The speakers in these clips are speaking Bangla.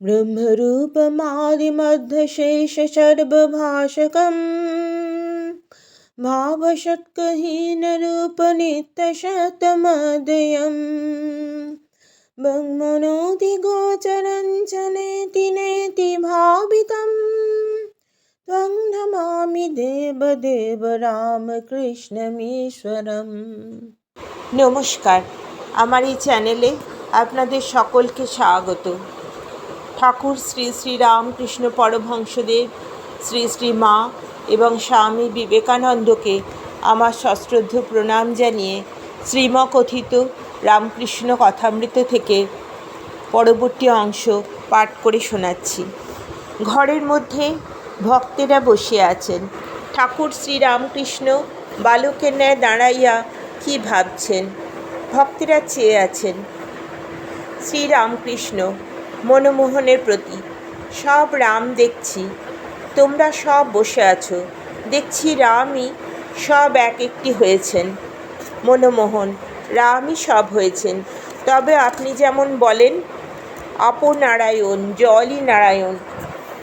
ब्रह्मरूपमादिमध्यशेषसर्वभाषकम् भावषट्कहीनरूपनित्यशतमदयम् ब्रह्मणोऽधिगोचरञ्च नेति नेति भावितम् त्वं नमामि দেবদেব রামকৃষ্ণমীশ্বরম নমস্কার আমার এই চ্যানেলে আপনাদের সকলকে স্বাগত ঠাকুর শ্রী শ্রী রামকৃষ্ণ পরমহংসদেব, শ্রী শ্রী মা এবং স্বামী বিবেকানন্দকে আমার সশ্রদ্ধ প্রণাম জানিয়ে শ্রীমকথিত রামকৃষ্ণ কথামৃত থেকে পরবর্তী অংশ পাঠ করে শোনাচ্ছি। ঘরের মধ্যে ভক্তেরা বসে আছেন। ঠাকুর শ্রীরামকৃষ্ণ বালকের ন্যায় দাঁড়াইয়া কি ভাবছেন? ভক্তেরা চেয়ে আছেন শ্রীরামকৃষ্ণ মনমোহনের প্রতি। সব রাম দেখছি, তোমরা সব বসে আছো। দেখছি রামই সব এক একটি হয়েছেন। মনমোহন, রামই সব হয়েছেন। তবে আপনি যেমন বলেন, অপনারায়ণ, জলই নারায়ণ।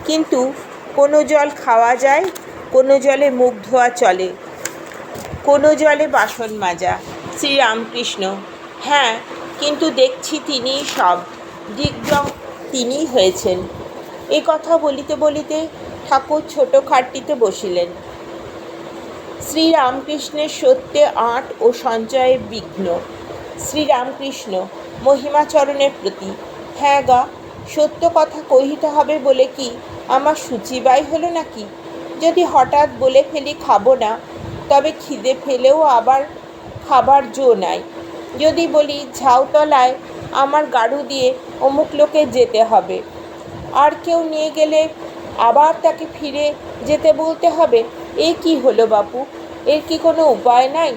কিন্তু কোনো জল খাওয়া যায়, কোনো জলে মুখ ধোয়া চলে। কোনো জলে বাসন মাজা। শ্রীরামকৃষ্ণ। হ্যাঁ কিন্তু দেখছি তিনিই সব। দিগ্গম তিনিই হয়েছেন। এ কথা বলিতে বলিতে ঠাকুর ছোট খাটটিতে বসিলেন। শ্রীরামকৃষ্ণের সত্যে আট ও সঞ্চয়ের বিঘ্ন। শ্রীরামকৃষ্ণ মহিমাচরণের প্রতি হ্যাঁ গা, সত্য কথা কহিতে হবে বলে কি আমার সূচিবাই হলো নাকি? যদি হঠাৎ বলে ফেলি খাব না, তবে খিদে ফেলেও আবার খাবার জো নাই। যদি বলি ঝাউতলায় আমার গাড়ু দিয়ে অমুক লোকে যেতে হবে। আর কেউ নিয়ে গেলে আবার তাকে ফিরে যেতে বলতে হবে। এ কি হলো বাপু? এর কি কোনো উপায় নাই?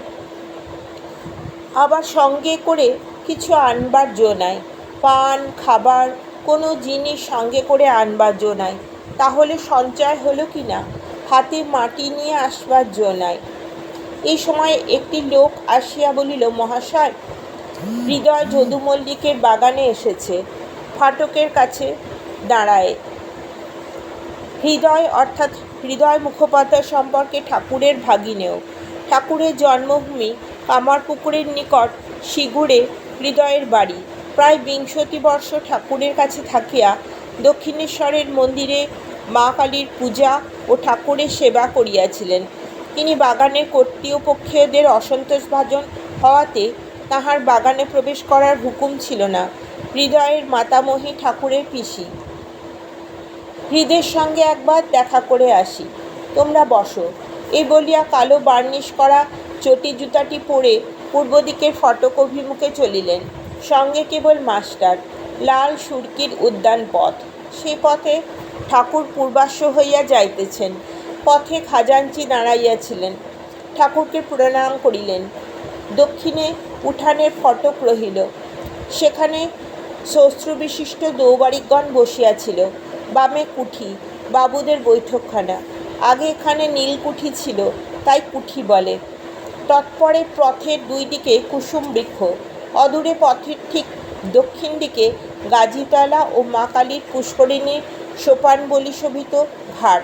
আবার সঙ্গে করে কিছু আনবার জো নাই। পান, খাবার, কোনো জিনিস সঙ্গে করে আনবার জো নাই। তাহলে সঞ্চয় হলো কি না? হাতে মাটি নিয়ে আসবার জো নাই। এই সময় একটি লোক আসিয়া বলিল, মহাশয় হৃদয় যদু মল্লিকের বাগানে এসেছে, ফাটকের কাছে দাঁড়ায়। হৃদয় অর্থাৎ হৃদয় মুখোপাধ্যায় সম্পর্কে ঠাকুরের ভাগিনেও। ঠাকুরের জন্মভূমি কামারপুকুরের নিকট সিগুড়ে হৃদয়ের বাড়ি। প্রায় বিংশতি বর্ষ ঠাকুরের কাছে থাকিয়া দক্ষিণেশ্বরের মন্দিরে মা কালীর পূজা ও ঠাকুরের সেবা করিয়াছিলেন। তিনি বাগানের কর্তৃপক্ষীয়দের অসন্তোষভাজন হওয়াতে তাহার বাগানে প্রবেশ করার হুকুম ছিল না। হৃদয়ের মাতামহী ঠাকুরের পিসি। হৃদের সঙ্গে একবার দেখা করে আসি। তোমরা বসো। এই বলিয়া কালো বার্নিশ করা চটি জুতাটি পরে পূর্ব দিকের ফটক অভিমুখে চলিলেন। সঙ্গে কেবল মাস্টার, লাল সুরকির উদ্যান পথ। সে পথে ঠাকুর পূর্বাশ্ব হইয়া যাইতেছেন। পথে খাজাঞ্চি দাঁড়াইয়াছিলেন ঠাকুরকে প্রণাম করিলেন। দক্ষিণে উঠানের ফটক রহিল। সেখানে বিশিষ্ট দৌবারিকগণ বসিয়াছিল। বামে কুঠি, বাবুদের বৈঠকখানা। আগে এখানে নীলকুঠি ছিল, তাই কুঠি বলে। তৎপরে পথের দুই দিকে কুসুম বৃক্ষ অদূরে পথের ঠিক দক্ষিণ দিকে গাজীতলা ও মা কালীর পুষ্করিণীর সোপান বলি শোভিত ঘাট।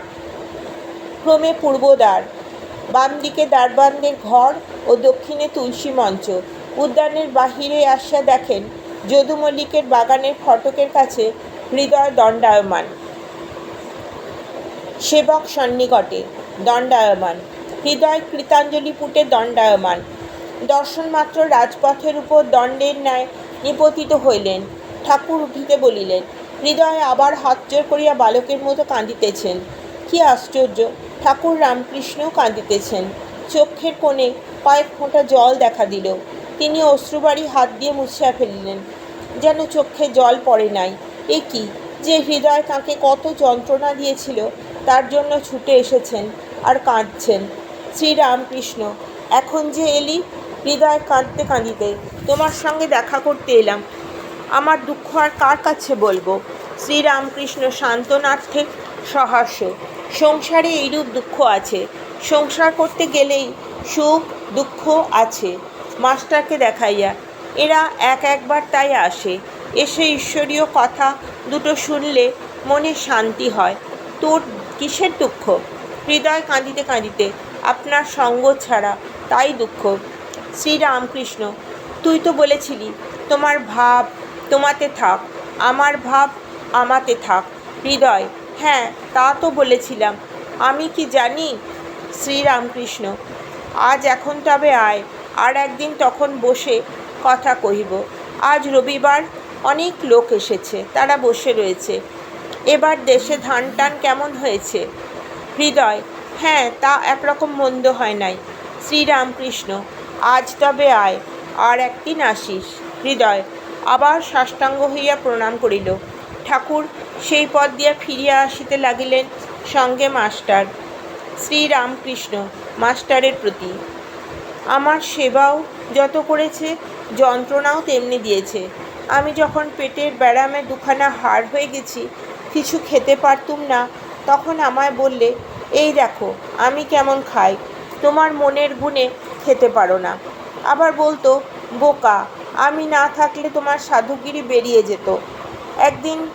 ক্রমে পূর্বদ্বার। বাম দিকে দ্বারবানদের ঘর ও দক্ষিণে তুলসী মঞ্চ। উদ্যানের বাহিরে আসিয়া দেখেন যদু মল্লিকের বাগানের ফটকের কাছে হৃদয় দণ্ডায়মান। সেবক সন্নিকটে দণ্ডায়মান। হৃদয় কৃতাঞ্জলি পুটে দণ্ডায়মান। দর্শন মাত্র রাজপথের উপর দণ্ডের ন্যায় নিপতিত হইলেন। ঠাকুর উঠিতে বলিলেন, হৃদয় আবার হাত জোর করিয়া বালকের মতো কাঁদিতেছেন। কি আশ্চর্য! ঠাকুর রামকৃষ্ণও কাঁদিতেছেন। চক্ষের কোণে কয়েক ফোঁটা জল দেখা দিল। তিনি অশ্রুবাড়ি হাত দিয়ে মুছিয়া ফেলিলেন। যেন চোখে জল পড়ে নাই। এ কি? যে হৃদয় তাঁকে কত যন্ত্রণা দিয়েছিল, তার জন্য ছুটে এসেছেন আর কাঁদছেন। শ্রীরামকৃষ্ণ, এখন যে এলি, হৃদয় কাঁদতে কাঁদিতে তোমার সঙ্গে দেখা করতে এলাম। আমার দুঃখ আর কার কাছে বলব? শ্রীরামকৃষ্ণ শান্তনার্থে সহাস্য। সংসারে এইরূপ দুঃখ আছে। সংসার করতে গেলেই সুখ দুঃখ আছে। মাস্টারকে দেখাইয়া, এরা এক একবার তাই আসে। এসে ঈশ্বরীয় কথা দুটো শুনলে মনে শান্তি হয়। তোর কিসের দুঃখ? হৃদয় কাঁদিতে কাঁদিতে, আপনার সঙ্গ ছাড়া তাই দুঃখ। শ্রীরামকৃষ্ণ, তুই তো বলেছিলি, তোমার ভাব তোমাতে থাক, আমার ভাব আমাতে থাক। হৃদয় হ্যাঁ তা তো বলেছিলাম। আমি কি জানি? শ্রীরামকৃষ্ণ, আজ এখন তবে আয়। আর একদিন তখন বসে কথা কহিব। আজ রবিবার অনেক লোক এসেছে, তারা বসে রয়েছে। এবার দেশে ধান টান কেমন হয়েছে? হৃদয় হ্যাঁ তা একরকম মন্দ হয় নাই। শ্রীরামকৃষ্ণ, আজ তবে আয়, আর একদিন আসিস। হৃদয়, আবার সাষ্টাঙ্গ হইয়া প্রণাম করিল। ঠাকুর, সেই পথ দিয়া ফিরিয়া আসিতে লাগিলেন সঙ্গে মাস্টার। শ্রীরামকৃষ্ণ, মাস্টারের প্রতি। আমার সেবাও যত করেছে, যন্ত্রণাও তেমনি দিয়েছে। আমি যখন পেটের ব্যারামে দুখানা হাড় হয়ে গেছি, কিছু খেতে পারতুম না, তখন আমায় বললে, এই দেখো, আমি কেমন খাই, তোমার মনের গুণে খেতে পারো না। আবার বলতো, বোকা, আমি না থাকলে তোমার সাধুগিরি বেরিয়ে যেত। একদিন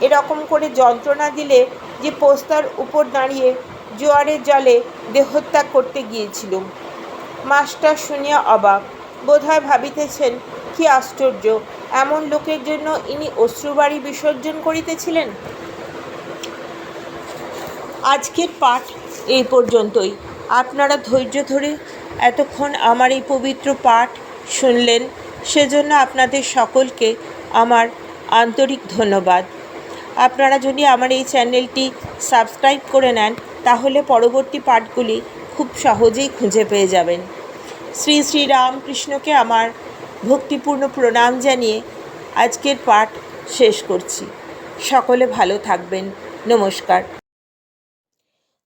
এরকম করে যন্ত্রণা দিলে যে পোস্তার উপর দাঁড়িয়ে জোয়ারের জলে দেহত্যাগ করতে গিয়েছিলুম। মাস্টার শুনিয়া অবাক। বোধহয় ভাবিতেছেন, কি আশ্চর্য, এমন লোকের জন্য ইনি অশ্রুবাড়ি বিসর্জন করিতেছিলেন? আজকের পাঠ এই পর্যন্তই। আপনারা ধৈর্য ধরে এতক্ষণ আমার এই পবিত্র পাঠ শুনলেন, সেজন্য আপনাদের সকলকে আমার আন্তরিক ধন্যবাদ। আপনারা যদি আমার এই চ্যানেলটি সাবস্ক্রাইব করে নেন, তাহলে পরবর্তী পাঠগুলি খুব সহজেই খুঁজে পেয়ে যাবেন। শ্রী শ্রী রামকৃষ্ণকে আমার ভক্তিপূর্ণ প্রণাম জানিয়ে আজকের পাঠ শেষ করছি সকলে ভালো থাকবেন নমস্কার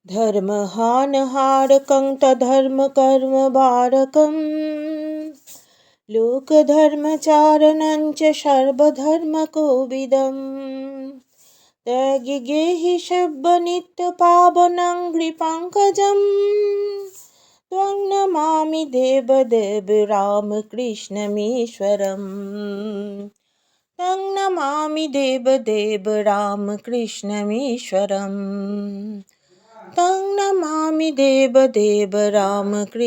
धर्महानहारकं तधर्मकर्मबारकं लोकधर्मचारणं च सर्वधर्मकोविदं त्यागिगेहि शब्दनित्यपावनं घ्रिपङ्कजं त्वं नमामि देवदेव रामकृष्णमीश्वरम् तं नमामि देवदेव रामकृष्णमीश्वरम् तं नमामि देवदेव रामकृष्णमीश्वरम्